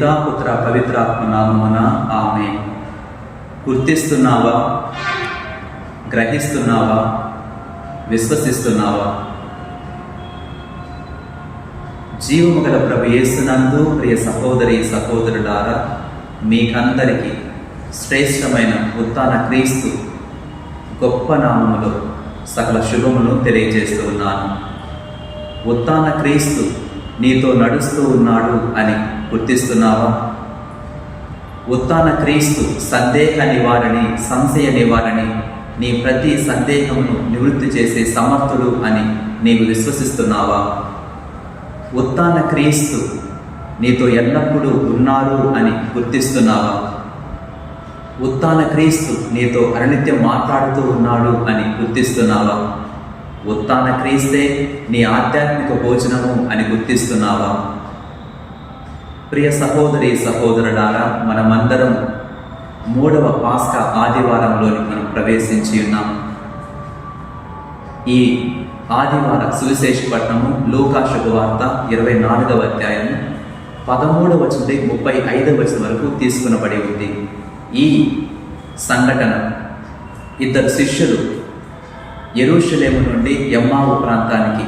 పితాపుత్ర పవిత్రాత్మ నామమున ఆమె గుర్తిస్తున్నావా? గ్రహిస్తున్నావా? విశ్వసిస్తున్నావా? జీవము గల ప్రభు యేసునందు ప్రియ సహోదరి సహోదరులారా మీకందరికీ శ్రేష్టమైన ఉత్తాన క్రీస్తు గొప్ప నామములో సకల శుభమును తెలియజేస్తూ ఉన్నాను. ఉత్తాన క్రీస్తు నీతో నడుస్తూ ఉన్నాడు అని గుర్తిస్తున్నావా? ఉత్తాన క్రీస్తు సందేహ నివారణి సంశయ నివారణి నీ ప్రతి సందేహమును నివృత్తి చేసే సమర్థుడు అని నీవు విశ్వసిస్తున్నావా? ఉత్తాన క్రీస్తు నీతో ఎల్లప్పుడూ ఉన్నారు అని గుర్తిస్తున్నావా? ఉత్తాన క్రీస్తు నీతో అరణిత్యం మాట్లాడుతూ ఉన్నాడు అని గుర్తిస్తున్నావా? ఉత్తాన క్రీస్తే నీ ఆధ్యాత్మిక భోజనము అని గుర్తిస్తున్నావా? ప్రియ సహోదరి సహోదరులారా మనమందరం మూడవ పాస్కా ఆదివారంలోని మనం ప్రవేశించి ఉన్నాం. ఈ ఆదివార సువిశేషపట్నము లోకా శుభవార్త ఇరవై నాలుగవ అధ్యాయం పదమూడవ నుండి ముప్పై ఐదవ వచనం వరకు తీసుకునబడి ఉంది. ఈ సంఘటన ఇద్దరు శిష్యులు ఎరుషలేము నుండి యమ్మావు ప్రాంతానికి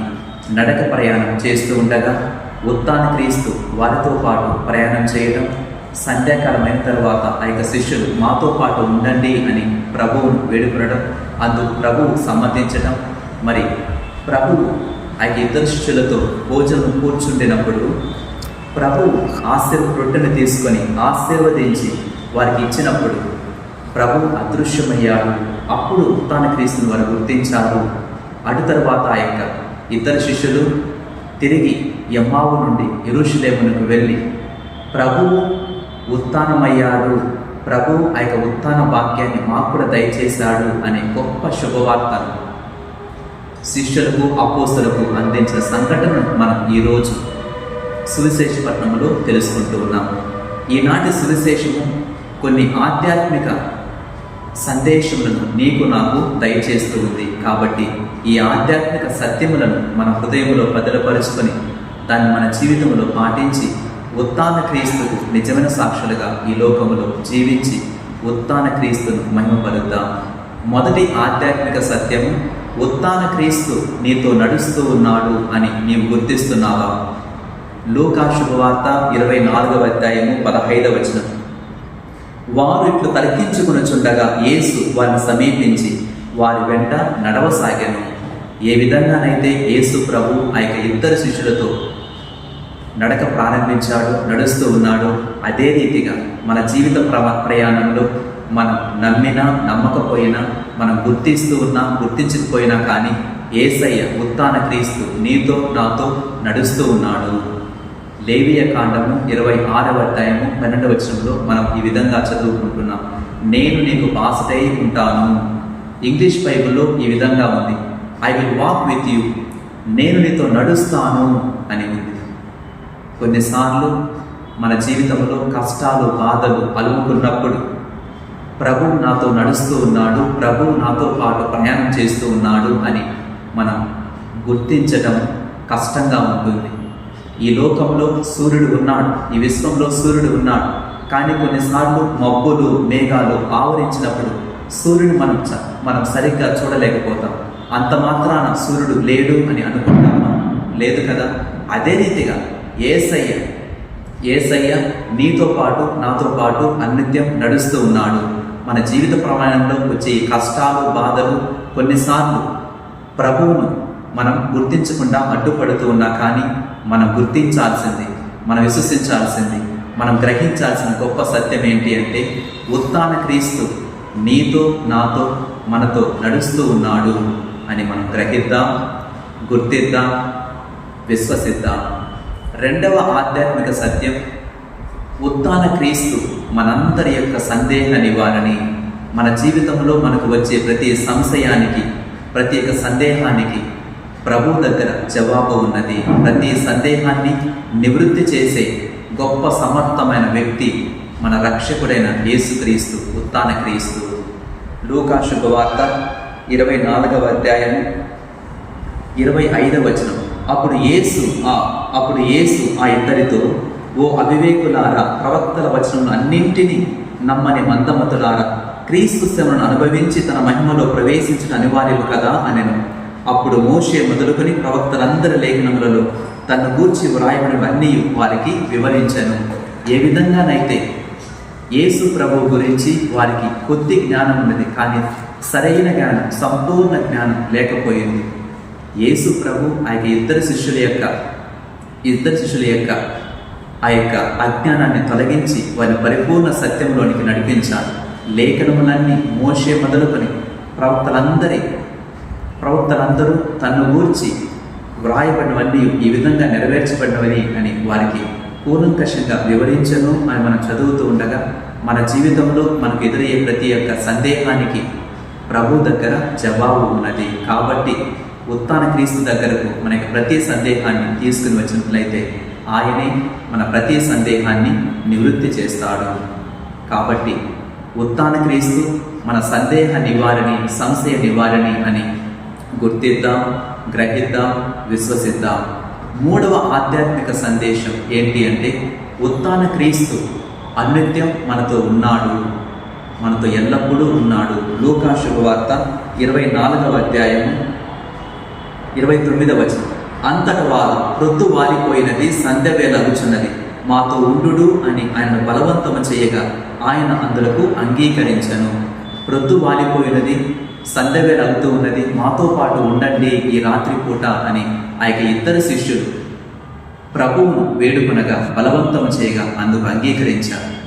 నడక ప్రయాణం చేస్తూ ఉండగా ఉత్తాన క్రీస్తు వారితో పాటు ప్రయాణం చేయడం సంధ్యాకాలమైన తర్వాత ఆ యొక్క శిష్యులు మాతో పాటు ఉండండి అని ప్రభువును వేడుకొనడం అందుకు ప్రభువు సమ్మతించడం మరి ప్రభువు ఆ యొక్క ఇద్దరు శిష్యులతో భోజనం కూర్చుండినప్పుడు ప్రభువు ఆశీర్వ రొట్టెను తీసుకొని ఆశీర్వదించి వారికి ఇచ్చినప్పుడు ప్రభు అదృశ్యమయ్యాడు. అప్పుడు ఉత్తాన క్రీస్తుని వారు గుర్తించారు. అటు తర్వాత ఆ యొక్క ఇద్దరు శిష్యులు తిరిగి యమ్మావు నుండి ఎరుషులేమునకు వెళ్ళి ప్రభువు ఉత్థానమయ్యాడు. ప్రభు ఆ యొక్క ఉత్థాన వాక్యాన్ని మాకు కూడా దయచేశాడు అనే గొప్ప శుభవార్తను శిష్యులకు అపోస్తులకు అందించిన సంఘటనను మనం ఈరోజు సువిశేషపట్నంలో తెలుసుకుంటూ ఉన్నాము. ఈనాటి సువిశేషము కొన్ని ఆధ్యాత్మిక సందేశములను నీకు నాకు దయచేస్తూ ఉంది. కాబట్టి ఈ ఆధ్యాత్మిక సత్యములను మన హృదయంలో భద్రపరుచుకొని దాన్ని మన జీవితంలో పాటించి ఉత్తాన క్రీస్తుకు నిజమైన సాక్షులుగా ఈ లోకములో జీవించి ఉత్తాన క్రీస్తును మహిమపరుద్దాం. మొదటి ఆధ్యాత్మిక సత్యము ఉత్తాన క్రీస్తు నీతో నడుస్తూ ఉన్నాడు అని నీవు గుర్తిస్తున్నావా? లూకా శుభవార్త ఇరవై నాలుగవ అధ్యాయము పదహైదవ వచనం. వారు ఇట్లు తర్కించుకునుచుండగా యేసు వారిని సమీపించి వారి వెంట నడవసాగాను. ఏ విధంగానైతే యేసు ప్రభు ఆ యొక్క ఇద్దరు శిష్యులతో నడక ప్రారంభించాడు నడుస్తూ ఉన్నాడు. అదే రీతిగా మన జీవిత ప్రవ ప్రయాణంలో మనం నమ్మినా నమ్మకపోయినా మనం గుర్తిస్తూ ఉన్నా గుర్తించకపోయినా కానీ ఏసయ్య ఉత్తాన క్రీస్తు నీతో నాతో నడుస్తూ ఉన్నాడు. లేవియ కాండము ఇరవై ఆరవ అధ్యాయము పన్నెండవ వచనంలో మనం ఈ విధంగా చదువుకుంటున్నాం. నేను నీకు బాసటై ఉంటాను. ఇంగ్లీష్ బైబిల్లో ఈ విధంగా ఉంది. I will walk with you నేను నీతో నడుస్తాను అని ఉంది. కొన్నిసార్లు మన జీవితంలో కష్టాలు బాధలు అలుముకున్నప్పుడు ప్రభు నాతో నడుస్తూ ఉన్నాడు ప్రభు నాతో పాటు ప్రయాణం చేస్తూ ఉన్నాడు అని మనం గుర్తించడం కష్టంగా ఉంటుంది. ఈ లోకంలో సూర్యుడు ఉన్నాడు ఈ విశ్వంలో సూర్యుడు ఉన్నాడు. కానీ కొన్నిసార్లు మబ్బులు మేఘాలు ఆవరించినప్పుడు సూర్యుడు మనం చ- మనం సరిగ్గా చూడలేకపోతాం. అంత మాత్రాన సూర్యుడు లేడు అని అనుకుంటామా? లేదు కదా? అదే రీతిగా ఏసయ్య ఏసయ్య నీతో పాటు నాతో పాటు అన్నిత్యం నడుస్తూ ఉన్నాడు. మన జీవిత ప్రమాణంలో వచ్చే ఈ కష్టాలు బాధలు కొన్నిసార్లు ప్రభువును మనం గుర్తించకుండా అడ్డుపడుతూ ఉన్నా కానీ మనం గుర్తించాల్సింది మనం విశ్వసించాల్సింది మనం గ్రహించాల్సిన గొప్ప సత్యం ఏంటి అంటే ఉత్తాన క్రీస్తు నీతో నాతో మనతో నడుస్తూ ఉన్నాడు అని మనం గ్రహిద్దాం గుర్తిద్దాం విశ్వసిద్దాం. రెండవ ఆధ్యాత్మిక సత్యం ఉత్తాన క్రీస్తు మనందరి యొక్క సందేహ నివారణి మన జీవితంలో మనకు వచ్చే ప్రతి సంశయానికి ప్రతి ఒక్క సందేహానికి ప్రభు దగ్గర జవాబు ఉన్నది. ప్రతి సందేహాన్ని నివృత్తి చేసే గొప్ప సమర్థమైన వ్యక్తి మన రక్షకుడైన యేసుక్రీస్తు ఉత్తాన క్రీస్తు. లూకా శుభవార్త ఇరవై నాలుగవ అధ్యాయము ఇరవై ఐదవ వచనం అప్పుడు యేసు ఆ అప్పుడు యేసు ఆ ఇద్దరితో ఓ అవివేకులారా ప్రవక్తల వచనం అన్నింటినీ నమ్మని మందమతులారా క్రీస్తు శ్రమను అనుభవించి తన మహిమలో ప్రవేశించిన అనివార్యము కదా? అనెను. అప్పుడు మోషే మొదలుకొని ప్రవక్తలందరి లేఖనములలో తను గూర్చి వ్రాయబడినవన్నీ వారికి వివరించను. ఏ విధంగానైతే యేసు ప్రభు గురించి వారికి కొద్ది జ్ఞానం ఉన్నది కానీ సరైన జ్ఞానం సంపూర్ణ జ్ఞానం లేకపోయింది. యేసు ప్రభు ఆ యొక్క ఇద్దరు శిష్యుల యొక్క ఇద్దరు శిష్యుల యొక్క ఆ యొక్క అజ్ఞానాన్ని తొలగించి వారిని పరిపూర్ణ సత్యంలోనికి నడిపించాలి లేఖనములన్నీ మోసే మొదలుకొని ప్రవక్తలందరి ప్రవక్తలందరూ తన్ను గూర్చి వ్రాయబడినవన్నీ ఈ విధంగా నెరవేర్చబడినవని అని వారికి కూలంకషంగా వివరించను అని మనం చదువుతూ ఉండగా మన జీవితంలో మనకు ఎదురయ్యే ప్రతి ఒక్క సందేహానికి ప్రభు దగ్గర జవాబు ఉన్నది. కాబట్టి ఉత్తాన క్రీస్తు దగ్గరకు మనకి ప్రతి సందేహాన్ని తీసుకుని వచ్చినట్లయితే ఆయనే మన ప్రతి సందేహాన్ని నివృత్తి చేస్తాడు. కాబట్టి ఉత్తాన క్రీస్తు మన సందేహ నివారణి సంశయ నివారణి అని గుర్తిద్దాం గ్రహిద్దాం విశ్వసిద్దాం. మూడవ ఆధ్యాత్మిక సందేశం ఏంటి అంటే ఉత్తాన క్రీస్తు అనిత్యం మనతో ఉన్నాడు. మనతో ఎల్లప్పుడూ ఉన్నాడు. లూకా శుభవార్త ఇరవై నాలుగవ అధ్యాయము ఇరవై తొమ్మిదవ వచనం. అంతట వారు ప్రొద్దు వారిపోయినది సంధ్య వేళ మాతో ఉండు అని ఆయన బలవంతము చేయగా ఆయన అందులకు అంగీకరించను. ప్రొద్దు వాలిపోయినది సంధ్య వేళ ఉన్నది మాతో పాటు ఉండండి ఈ రాత్రి పూట అని ఆ యొక్క ఇద్దరు శిష్యులు ప్రభువును వేడుకునగా బలవంతం చేయగా అందుకు అంగీకరించారు.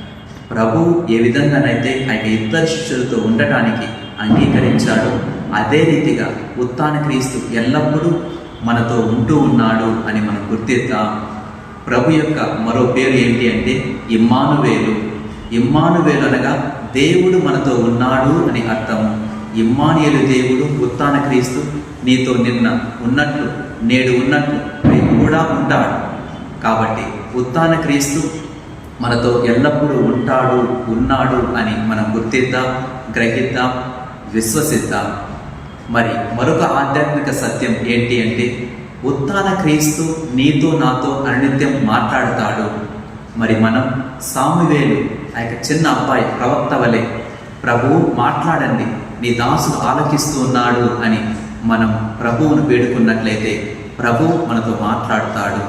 ప్రభు ఏ విధంగానైతే ఆ యొక్క ఇద్దరు శిష్యులతో ఉండటానికి అంగీకరించాడో అదే రీతిగా ఉత్తాన క్రీస్తు ఎల్లప్పుడూ మనతో ఉంటూ ఉన్నాడు అని మనం గుర్తిద్దాం ప్రభు యొక్క మరో పేరు ఏంటి అంటే ఇమ్మానువేలు. ఇమ్మానువేలు అనగా దేవుడు మనతో ఉన్నాడు అని అర్థం ఇమ్మానియలు దేవుడు ఉత్తాన క్రీస్తు నీతో నిన్న ఉన్నట్లు నేడు ఉన్నట్లు రేపు కూడా ఉంటాడు. కాబట్టి ఉత్తాన క్రీస్తు మనతో ఎల్లప్పుడూ ఉంటాడు ఉన్నాడు అని మనం గుర్తిద్దాం గ్రహిద్దాం విశ్వసిద్దాం మరి మరొక ఆధ్యాత్మిక సత్యం ఏంటి అంటే ఉత్తాన క్రీస్తు నీతో నాతో అనునిత్యం మాట్లాడతాడు. మరి మనం సామువేలు ఆ యొక్క చిన్న అబ్బాయి ప్రవక్త వలె ప్రభువు మాట్లాడండి నీ దాసుడు ఆలకిస్తూ ఉన్నాడు అని మనం ప్రభువును వేడుకున్నట్లయితే ప్రభు మనతో మాట్లాడతాడు.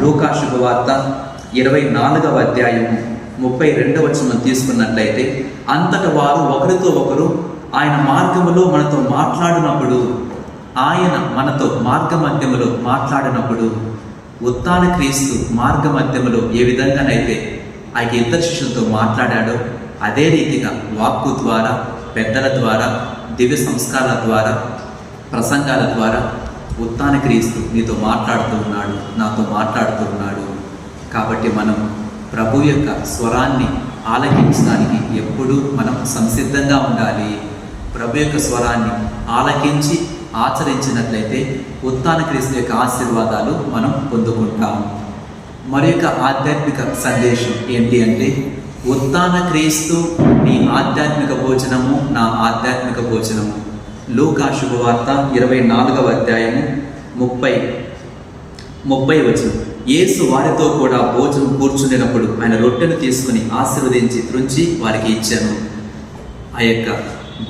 లూకా శుభవార్త ఇరవై నాలుగవ అధ్యాయము. ముప్పై రెండవ వచనం తీసుకున్నట్లయితే అంతట వారు ఒకరితో ఒకరు ఆయన మార్గములో మనతో మాట్లాడినప్పుడు ఆయన మనతో మార్గ మధ్యములో మాట్లాడినప్పుడు ఉత్తాన క్రీస్తు మార్గ మధ్యములో ఏ విధంగానైతే ఆయన యొక్క ఇద్దరు శిష్యులతో మాట్లాడాడో అదే రీతిగా వాక్కు ద్వారా పెద్దల ద్వారా దివ్య సంస్కారాల ద్వారా ప్రసంగాల ద్వారా ఉత్తాన క్రీస్తు నీతో మాట్లాడుతూ ఉన్నాడు నాతో మాట్లాడుతూ ఉన్నాడు. కాబట్టి మనం ప్రభు యొక్క స్వరాన్ని ఆలకించడానికి ఎప్పుడూ మనం సంసిద్ధంగా ఉండాలి. ప్రభు యొక్క స్వరాన్ని ఆలకించి ఆచరించినట్లయితే ఉత్తాన క్రీస్తు యొక్క ఆశీర్వాదాలు మనం పొందుకుంటాం. మరి యొక్క ఆధ్యాత్మిక సందేశం ఏంటి అంటే ఉత్తాన క్రీస్తు నీ ఆధ్యాత్మిక భోజనము నా ఆధ్యాత్మిక భోజనము. లూకా శుభవార్త ఇరవై నాలుగవ అధ్యాయము ముప్పై ముప్పై వచనం. యేసు వారితో కూడా భోజనం కూర్చునేటప్పుడు ఆయన రొట్టెను తీసుకుని ఆశీర్వదించి త్రుంచి వారికి ఇచ్చాను. ఆ యొక్క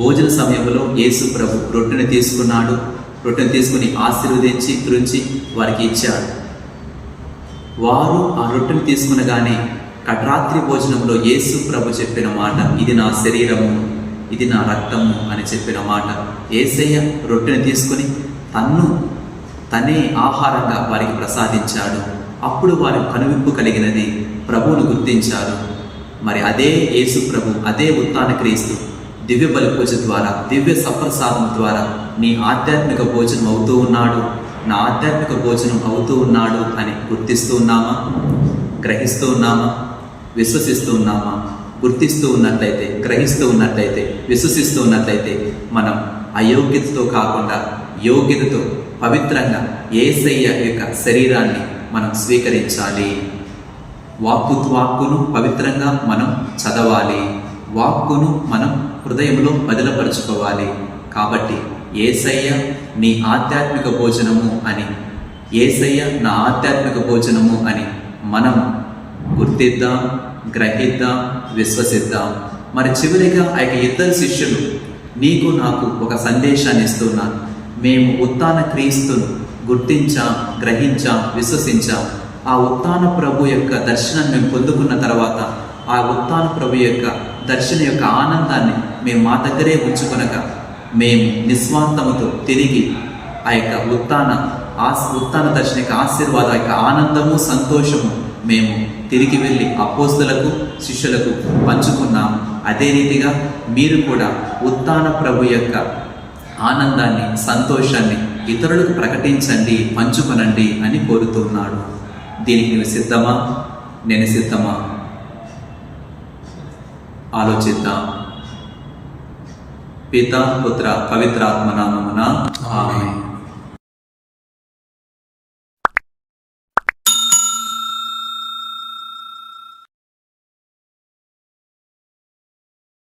భోజన సమయంలో యేసు ప్రభు రొట్టెను తీసుకున్నాడు. రొట్టెను తీసుకుని ఆశీర్వదించి త్రుంచి వారికి ఇచ్చాడు. వారు ఆ రొట్టెను తీసుకునగానే కట్రాత్రి భోజనంలో యేసు ప్రభు చెప్పిన మాట ఇది నా శరీరము ఇది నా రక్తము అని చెప్పిన మాట. ఏసయ్య రొట్టెను తీసుకుని తన్ను తనే ఆహారంగా వారికి ప్రసాదించాడు. అప్పుడు వారి కనువిప్పు కలిగినది ప్రభువును గుర్తించారు. మరి అదే యేసు ప్రభు అదే ఉత్తాన క్రీస్తు దివ్య బలి పూజ ద్వారా దివ్య సప్రసాదం ద్వారా నీ ఆధ్యాత్మిక భోజనం అవుతూ ఉన్నాడు. నా ఆధ్యాత్మిక భోజనం అవుతూ ఉన్నాడు అని గుర్తిస్తూ ఉన్నామా? గ్రహిస్తూ ఉన్నామా? విశ్వసిస్తూ ఉన్నామా? గుర్తిస్తూ ఉన్నట్లయితే గ్రహిస్తూ ఉన్నట్లయితే విశ్వసిస్తూ ఉన్నట్లయితే మనం అయోగ్యతతో కాకుండా యోగ్యతతో పవిత్రంగా ఏసయ్య యొక్క శరీరాన్ని మనం స్వీకరించాలి. వాక్కు వాక్కును పవిత్రంగా మనం చదవాలి. వాక్కును మనం హృదయంలో బదిలపరుచుకోవాలి. కాబట్టి ఏసయ్య నీ ఆధ్యాత్మిక భోజనము అని. ఏసయ్య నా ఆధ్యాత్మిక భోజనము అని మనం గుర్తిద్దాం గ్రహిద్దాం విశ్వసిద్దాం. మరి చివరిగా ఆ యొక్క ఇద్దరు శిష్యులు నీకు నాకు ఒక సందేశాన్ని ఇస్తున్నాను మేము ఉత్తాన క్రీస్తును గుర్తించాం గ్రహించాం విశ్వసించాం. ఆ ఉత్తాన ప్రభు యొక్క దర్శనం మేము పొందుకున్న తర్వాత ఆ ఉత్తాన ప్రభు యొక్క దర్శన యొక్క ఆనందాన్ని మేము మా దగ్గరే ఉంచుకొనక మేము నిస్వార్థముతో తిరిగి ఆ యొక్క ఉత్తాన ఆ ఉత్తాన దర్శన యొక్క ఆశీర్వాద యొక్క ఆనందము సంతోషము మేము తిరిగి వెళ్ళి అపోస్తులకు శిష్యులకు పంచుకున్నాం. అదే రీతిగా మీరు కూడా ఉత్తాన ప్రభు యొక్క ఆనందాన్ని సంతోషాన్ని ఇతరులకు ప్రకటించండి పంచుకొనండి అని కోరుతున్నాడు. దీనికి నువ్వు సిద్ధమా? నేను సిద్ధమా? ఆలోచిద్దాం. పిత పుత్ర పవిత్రాత్మ నామమున ఆమె